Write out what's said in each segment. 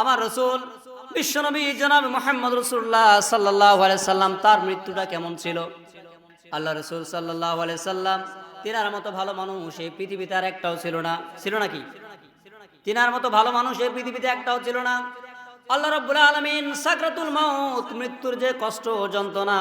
আমার রসুল বিশ্বনবী জনাব মোহাম্মদ রসুল্লাহ সাল্লাহ সাল্লাম, তার মৃত্যুটা কেমন ছিল? আল্লাহ রসুল সাল্লাহ সাল্লাম, তিনার মতো ভালো মানুষ এই পৃথিবীতে আর একটাও ছিল না। ছিল নাকি? তিনার মতো ভালো মানুষ এই পৃথিবীতে একটাও ছিল না। আল্লাহ রব্বুল আলমিন সাকরাতুল মাউত, মৃত্যুর যে কষ্ট যন্ত্রণা,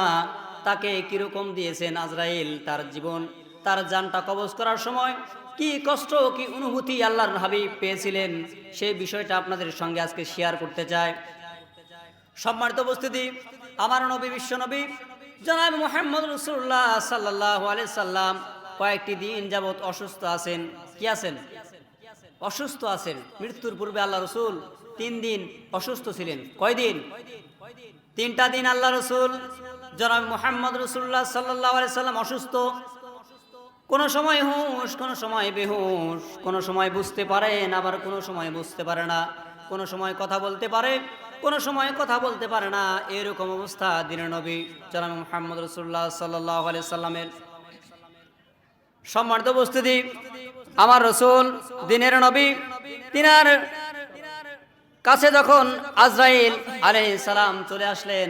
তাকে কীরকম দিয়েছেন আজরাইল তার জীবন, তার জানটা কবজ করার সময় কি কষ্ট, কি অনুভূতি আল্লাহর হাবিব পেয়েছিলেন সেই বিষয়টা আপনাদের সঙ্গে আজকে শেয়ার করতে চাই। সম্মানিত উপস্থিতি, আমার নবী, বিশ্ব নবী, জনাব মোহাম্মদ রসুল্লাহ সাল্লাহ সাল্লাম কয়েকটি দিন যাবৎ অসুস্থ আছেন। কি আছেন? অসুস্থ আছেন। মৃত্যুর পূর্বে আল্লাহ রসুল তিন দিন অসুস্থ ছিলেন। কয়দিন তিনটা দিন আল্লাহ রসুল, জনাব মোহাম্মদ রসুল্লাহ সাল্লাহ সাল্লাম অসুস্থ। কোনো সময় হুঁশ, কোনো সময় বেহুশ, কোনো সময় বুঝতে পারেন, আবার কোনো সময় বুঝতে পারে না। কোনো সময় কথা বলতে পারে, কোনো সময় কথা বলতে পারে না। এরকম অবস্থা দিনের নবী, জনাব মোহাম্মদ রসুল্লাহ সাল্লাহ আলি সাল্লামের। সম্মানিত উপস্থিতি, আমার রসুল, দিনের নবী, তিনার কাছে যখন আজরাইল আলাই সালাম চলে আসলেন,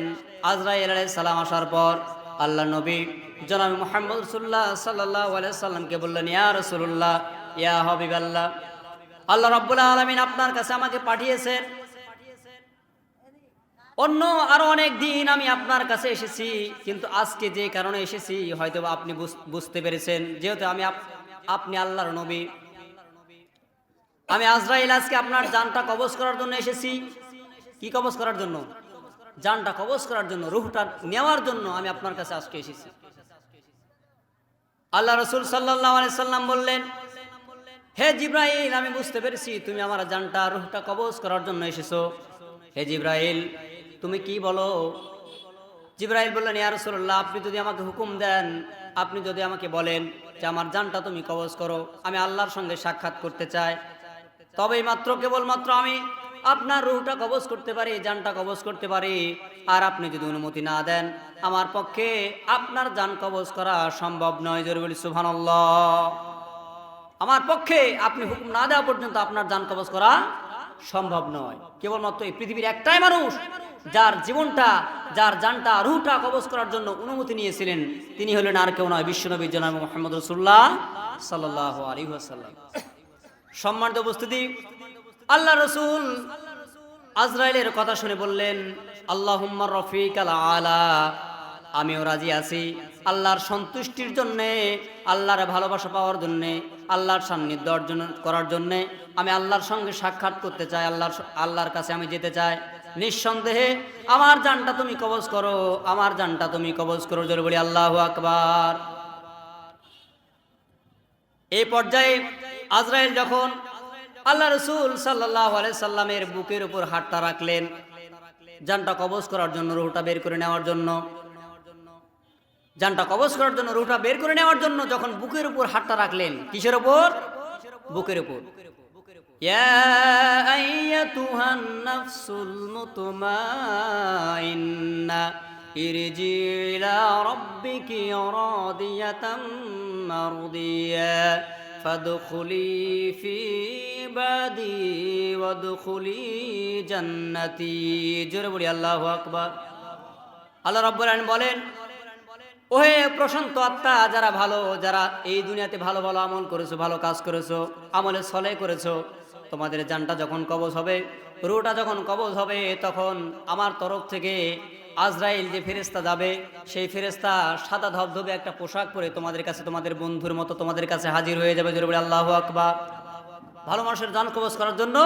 আজরাইল আলাই সালাম আসার পর আল্লাহ নবী জনাবি মোহাম্মদ রসুল্লাহ সাল্লাহ সাল্লামকে বললেন, ইয়া রসুল্লাহ ইয়া হবিব আল্লাহ আল্লাহ রব্বুল্লাহ আলমিন আপনার কাছে আমাকে পাঠিয়েছেন। অন্য আরও অনেক দিন আমি আপনার কাছে এসেছি, কিন্তু আজকে যে কারণে এসেছি হয়তো আপনি বুঝতে পেরেছেন, যেহেতু আমি আপ- আপনি আল্লাহর নবী। আমি আজরাইল আজকে আপনার জানটা কবজ করার জন্য এসেছি। কি কবজ করার জন্য? জানটা কবজ করার জন্য, রুহটা নেওয়ার জন্য আমি আপনার কাছে আজকে এসেছি। আল্লাহ রসুল সাল্লাহ সাল্লাম বললেন, হে জিব্রাইল, আমি বুঝতে পেরেছি তুমি আমার জানটা, রুহটা কবজ করার জন্য এসেছ। হে জিব্রাইল, তুমি কি বলো? জিব্রাইল বললেন, ইয়া রাসূলুল্লাহ, আপনি যদি আমাকে হুকুম দেন, আপনি যদি আমাকে বলেন যে আমার জানটা তুমি কবজ করো, আমি আল্লাহর সঙ্গে সাক্ষাৎ করতে চাই, তবেই মাত্র কেবলমাত্র আমি আপনার রুহটা কবজ করতে পারে, জানটা কবজ করতে পারে। আর আপনি যদি অনুমতি না দেন, আমার পক্ষে আপনার জান কবজ করা সম্ভব নয়, জোরে বলি সুবহানাল্লাহ। আমার পক্ষে আপনি হুকুম না দেওয়া পর্যন্ত আপনার জান কবজ করা সম্ভব নয়। কেবলমাত্র এই পৃথিবীর একটাই মানুষ, যার জীবনটা, যার জানটা রুহটা কবজ করার জন্য অনুমতি নিয়েছিলেন, তিনি হলেন আর কেউ নয়, বিশ্বনবী জনাব মোহাম্মদ রসুল্লাহ সাল্লাহ আলী সম্মানিত উপস্থিতি আল্লাহ রসুল আজরাইলের কথা শুনে বললেন আল্লাহ রফিক আল। আমিও রাজি আছি। আল্লাহর সন্তুষ্টির জন্যে, আল্লাহর ভালোবাসা পাওয়ার জন্যে, আল্লাহর সান্নিধ্য অর্জন করার জন্যে আমি আল্লাহর সঙ্গে সাক্ষাৎ করতে চাই, আল্লাহর আল্লাহর কাছে আমি যেতে চাই। নিঃসন্দেহে, আমার জানটা তুমি কবজ করো, আমার জানটা তুমি কবজ করো, জোরে বলি আল্লাহ আকবার। এই পর্যায়ে আজরাইল যখন আল্লাহ রসুল সাল্লাহ সাল্লামের বুকের উপর হাতটা রাখলেন। যানটা কবজ করার জন্য, রুহটা বের করে নেওয়ার জন্য। যানটা কবজ করার জন্য, রুহটা বের করে নেওয়ার জন্য যখন বুকের উপর হাতটা রাখলেন, কিসের উপর? বুকের উপর। ইরজিলা রব্বিকি রাদিয়াতাম মারদিয়া। ارجعي إلى ربك راضية مرضية فادخلي في عبادي وادخلي جنتي জোরে বলি আল্লাহু আকবার আল্লাহ রাব্বুল আলামিন বলেন ওহে প্রশান্ত আত্মা যারা ভালো যারা এই দুনিয়াতে ভালো ভালো আমল করেছো ভালো কাজ করেছো আমলে ছলে করেছো তোমাদের জানটা যখন কবজ হবে রুটা যখন কবজ হবে তখন আমার তরফ থেকে আজরাইল যে ফেরেস্তা যাবে। সেই ফেরেস্তা সাদা ধবধবে একটা পোশাক পরে তোমাদের কাছে তোমাদের বন্ধুর মতো তোমাদের কাছে হাজির হয়ে যাবে। জোরে আল্লাহ আকবার। ভালো মানুষের জান কবজ করার জন্য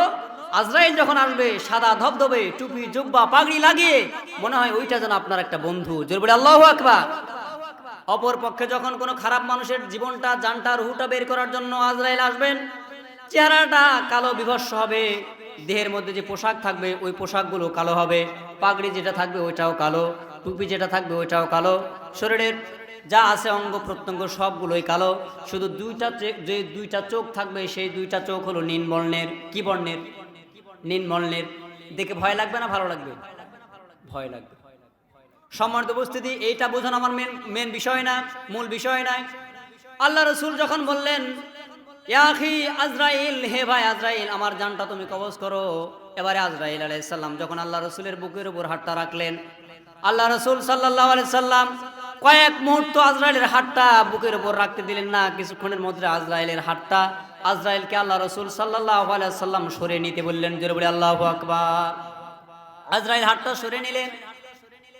আজরাইল যখন আসবে, সাদা ধবধবে, টুপি, জুব্বা, পাগড়ি লাগিয়ে মনে হয় ওইটা যেন আপনার একটা বন্ধু। জোর বলে আল্লাহ আকবার। অপর পক্ষে যখন কোনো খারাপ মানুষের জীবনটা, জানটা, রুহুটা বের করার জন্য আজরাইল আসবেন, চেহারাটা কালো বিভস্য হবে। দেহের মধ্যে যে পোশাক থাকবে, ওই পোশাকগুলো কালো হবে। পাগড়ি যেটা থাকবে, ওইটাও কালো। টুপি যেটা থাকবে, ওইটাও কালো। শরীরের যা আছে, অঙ্গ প্রত্যঙ্গ সবগুলোই কালো। শুধু দুইটা যে দুইটা চোখ থাকবে, সেই দুইটা চোখ হলো নীল বর্ণের। কি বর্ণের? নীল বর্ণের। দেখে ভয় লাগবে না, ভালো লাগবে? ভয় লাগবে। সম্মানিত উপস্থিতি, এইটা বোঝানো আমার মেন মেন বিষয় না, মূল বিষয় নাই আল্লাহ রসুল যখন বললেন ইয়াখি আজরাইল, হে ভাই আজরাইল, আমার জানটা তুমি কবজ করো। এবারে আজরাইল আলাইসাল্লাম যখন আল্লাহ রসুলের বুকের উপর হাতটা রাখলেন, আল্লাহ রসুল সাল্লাহ সাল্লাম কয়েক মুহূর্ত আজরাইলের হাতটা বুকের উপর রাখতে দিলেন না। কিছুক্ষণের মধ্যে আজরাইলের হাতটা আজরাইলকে আল্লাহ রসুল সাল্লাহ সাল্লাম সরে নিতে বললেন, জোরে বলে আল্লাহ আকবার। আজরাইল হাতটা সরে নিলেন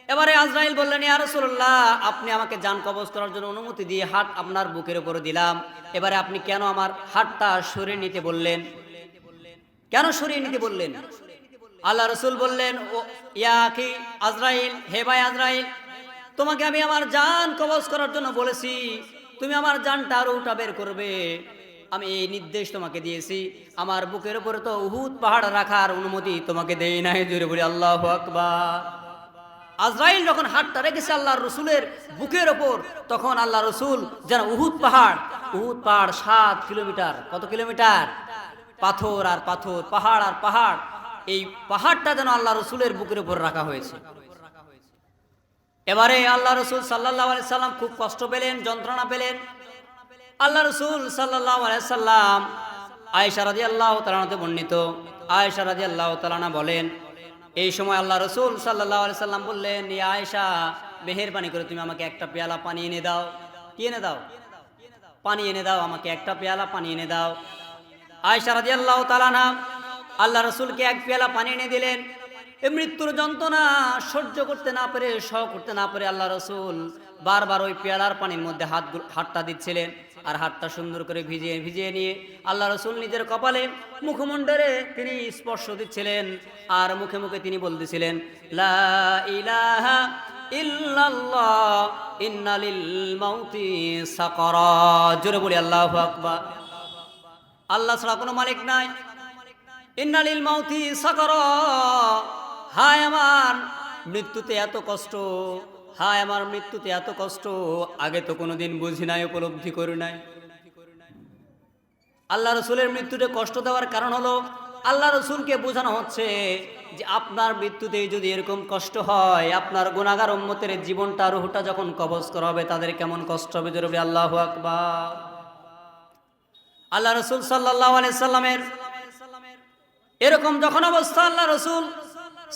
এবারে আজরাইল বললেন, ইয়া রাসূলুল্লাহ, আপনি আমাকে যান কবজ করার জন্য অনুমতি দিয়ে হাত আপনার বুকের উপরে দিলাম। এবারে আপনি কেন আমার হাতটা সরিয়ে নিতে বললেন? কেন সরিয়ে নিতে বললেন? আল্লাহ রসুল বললেন, ও, ইয়া কি আজরাইল, হে ভাই আজরাইল, তোমাকে আমি আমার জান কবজ করার জন্য বলেছি। তুমি আমার জানটা আরও উঠা বের করবে। আমি এই নির্দেশ তোমাকে দিয়েছি। আমার বুকের উপরে তো উহুদ পাহাড় রাখার অনুমতি তোমাকে দেই নাই। জোরে বলি, আল্লাহ আকবার। আজরাইল যখন হাতটা রেখেছে আল্লাহ রসুলের বুকের ওপর, তখন আল্লাহ রসুল যেন উহুদ পাহাড় উহুদ পাহাড় সাত কিলোমিটার, কত কিলোমিটার? পাথর আর পাথর, পাহাড় আর পাহাড়, এই পাহাড়টা যেন আল্লাহ রসুলের বুকের উপর রাখা হয়েছে। এবারে আল্লাহ রসুল সাল্লাহ সাল্লাম খুব কষ্ট পেলেন, যন্ত্রণা পেলেন। আল্লাহ রসুল সাল্লাহ সাল্লাম আয়েশা আল্লাহ তালানাতে বর্ণিত। আয়েশা আল্লাহ তালানা বলেন এই সময় আল্লাহ রসুল সাল্লাহ সাল্লাম বললেন ইয়ে আয়েশা, মেহেরবানি করে তুমি আমাকে একটা পেয়ালা পানি এনে দাও। কি এনে দাও? পানি এনে দাও, আমাকে একটা পেয়ালা পানি এনে দাও। আয়েশা রাজি আল্লাহ তালানা আল্লাহ রসুলকে এক পেয়ালা পানি এনে দিলেন। এ মৃত্যুর যন্ত্রণা সহ্য করতে না পেরে, সহ করতে না পেরে আল্লাহ রসুল বারবার ওই পেয়ালার পানির মধ্যে হাত হাতটা দিচ্ছিলেন। আর হাতটা সুন্দর করে ভিজিয়ে ভিজিয়ে নিয়ে আল্লাহ রসুল নিজের কপালে মুখমণ্ডলে তিনি স্পর্শ দিচ্ছিলেন আর মুখে মুখে তিনি বলতেছিলেন, লা ইলাহা ইল্লাল্লাহ, ইন্নালিল মাউতি সাকরা। জোরে বলি, আল্লাহু আকবার। আল্লাহ ছাড়া কোনো মালিক নাই। ইন্নালিল মাউতি সাকর। হায় আমার, মৃত্যুতে এত কষ্ট। হায়, আমার মৃত্যুতে এত কষ্ট, আগে তো কোনোদিন বুঝি নাই, উপলব্ধি করি নাই। আল্লাহ রসুলের মৃত্যুতে কষ্ট দেওয়ার কারণ হলো, আল্লাহ রসুলকে বোঝানো হচ্ছে যে আপনার মৃত্যুতে যদি এরকম কষ্ট হয়, আপনার গুণাগার উম্মতের জীবনটা, রুহটা যখন কবজ করা হবে, তাদের কেমন কষ্ট হবে জরুরি? আল্লাহ আকবার। আল্লাহ রসুল সাল্লাহ সাল্লামের, এরকম যখন অবস্থা, আল্লাহ রসুল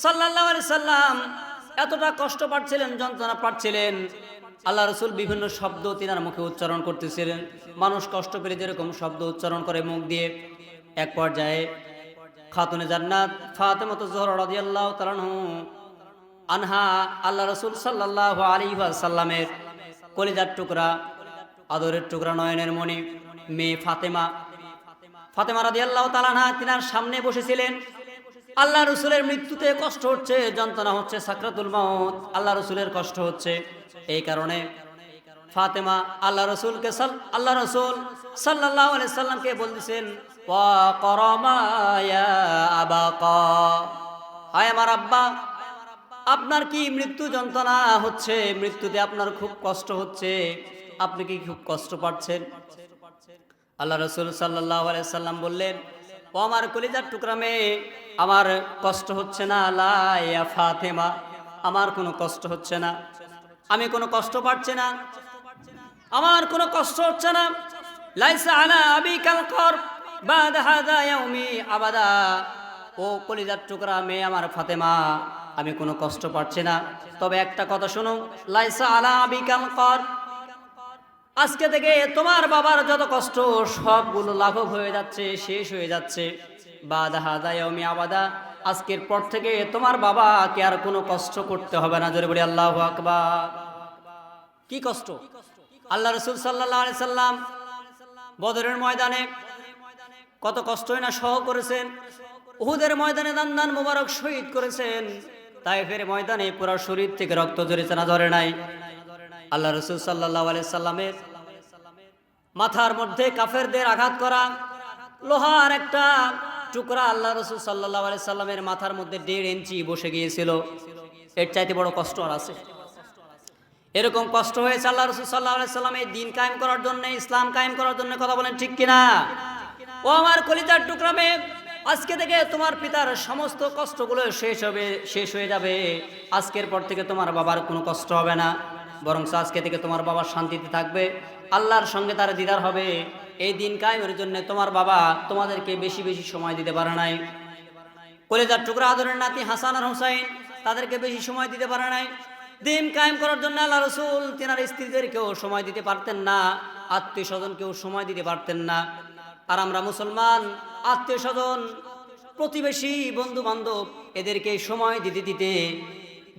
সাল্লাহ সাল্লাম এতটা কষ্ট পাচ্ছিলেন, যন্ত্রণা পাচ্ছিলেন। আল্লাহ রসুল বিভিন্ন শব্দ তিনার মুখে উচ্চারণ করতেছিলেন। মানুষ কষ্ট পেলে যেরকম শব্দ উচ্চারণ করে মুখ দিয়ে। এক পর্যায়ে খাতুনে জান্নাত ফাতেমত জহর রাদিয়াল্লাহু তাআলাহু আনহা আল্লাহ রসুল সাল্লাহ আলী সাল্লামের কলিজার টুকরা, আদরের টুকরা নয়নের মণি, মেয়ে ফাতেমা। ফাতেমা রাদি আল্লাহ তালানহা তিনার সামনে বসেছিলেন। আল্লাহ রসুলের মৃত্যুতে কষ্ট হচ্ছে, যন্ত্রণা হচ্ছে, সাকরাতুল মাউত। আল্লাহ রসুলের কষ্ট হচ্ছে। এই কারণে ফাতেমা আল্লাহ রসুলকে সাল আল্লাহ রসুল সাল্লাহ সাল্লামকে হায় আমার আব্বা, আপনার কি মৃত্যু যন্ত্রণা হচ্ছে? মৃত্যুতে আপনার খুব কষ্ট হচ্ছে। আপনি কি খুব কষ্ট পাচ্ছেন? আল্লাহ রসুল সাল্লাহ সাল্লাম বললেন ও আমার কলিজার টুকরা মেয়ে, আমার কষ্ট হচ্ছে না লাইয়া ফাতেমা, আমার কোনো কষ্ট হচ্ছে না। আমি কোনো কষ্ট পাচ্ছি না, আমার কোনো কষ্ট হচ্ছে না। লাইসা আলা আবি কাল কর, বাদ হাদা ইয়াউমি আবাদা। ও কলিজার টুকরা মেয়ে, আমার ফাতেমা, আমি কোনো কষ্ট পাচ্ছি না। তবে একটা কথা শুনো, লাইসা আলা আবি কাল কর আজকে থেকে তোমার বাবার যত কষ্ট, সবগুলো লাঘব হয়ে যাচ্ছে, শেষ হয়ে যাচ্ছে। বাদা হাদায়মি আবাদা। আজকের পর থেকে তোমার বাবাকে আর কোনো কষ্ট করতে হবে না, জোরে বলি আল্লাহ আকবার। কি কষ্ট? আল্লাহ রসুল সাল্লাম বদরের ময়দানে কত কষ্টই না সহ করেছেন। উহুদের ময়দানে দান দান মুবারক শহীদ করেছেন। তাই ফের ময়দানে পুরো শরীর থেকে রক্ত জড়িয়েছে না ধরে নাই। আল্লাহ রসুল সাল্লাহ সাল্লামের মাথার মধ্যে কাফেরদের আঘাত করা, লোহার একটা টুকরা আল্লাহ রসুল সাল্লাহ সাল্লামের মাথার মধ্যে দেড় ইঞ্চি বসে গিয়েছিল। এর চাইতে বড় কষ্ট আর আছে। এরকম কষ্ট হয়েছে আল্লাহ রসুল সাল্লাহ সাল্লাম এই দিন কায়েম করার জন্য, ইসলাম কায়েম করার জন্য, কথা বলেন ঠিক কিনা? ও আমার কলিতার টুকরা মেয়ে, আজকে থেকে তোমার পিতার সমস্ত কষ্টগুলো শেষ হবে, শেষ হয়ে যাবে। আজকের পর থেকে তোমার বাবার কোনো কষ্ট হবে না বরং আজকে থেকে তোমার বাবা শান্তিতে থাকবে। আল্লাহর সঙ্গে তার দিদার হবে। এই দিন কায়েমের জন্য তোমার বাবা তোমাদেরকে বেশি বেশি সময় দিতে পারে নাই। কলেজার টুকরা আদরের নাতি হাসান আর হোসাইন তাদেরকে বেশি সময় দিতে পারে নাই। দিন কায়েম করার জন্য আল্লাহ রসুল তেনার স্ত্রীদেরকেও সময় দিতে পারতেন না আত্মীয় স্বজনকেও সময় দিতে পারতেন না। আর আমরা মুসলমান আত্মীয় স্বজন প্রতিবেশী বন্ধু বান্ধব এদেরকে সময় দিতে দিতে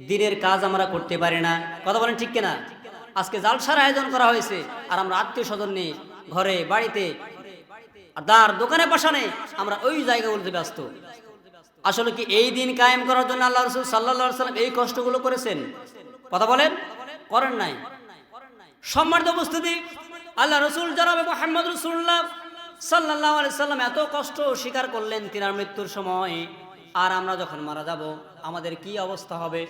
দিনের কাজ আমরা করতে পারি না। কথা বলেন ঠিক কিনা? আজকে জালসার আয়োজন করা হয়েছে। আর আমরা আত্মীয় স্বজন নিয়ে ঘরে, বাড়িতে দার দোকানে পাশানে আমরা ওই জায়গাগুলোতে ব্যস্ত। আসলে কি এই দিন কায়েম করার জন্য আল্লাহ রসুল সাল্লাহ সাল্লাম এই কষ্টগুলো করেছেন? কথা বলেন? করেন নাই। সম্মানিত উপস্থিতি, আল্লাহ রসুল জানাবে মোহাম্মদ রসুল্লাহ সাল্লাহ আলি সাল্লাম এত কষ্ট স্বীকার করলেন তিনার মৃত্যুর সময়। আর আমরা যখন মারা যাব, আমাদের কি অবস্থা হবে?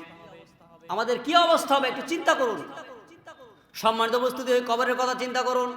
আমাদের কি অবস্থা হবে? একটু চিন্তা করুন। সম্মানিত ওই কবরের কথা চিন্তা করুন।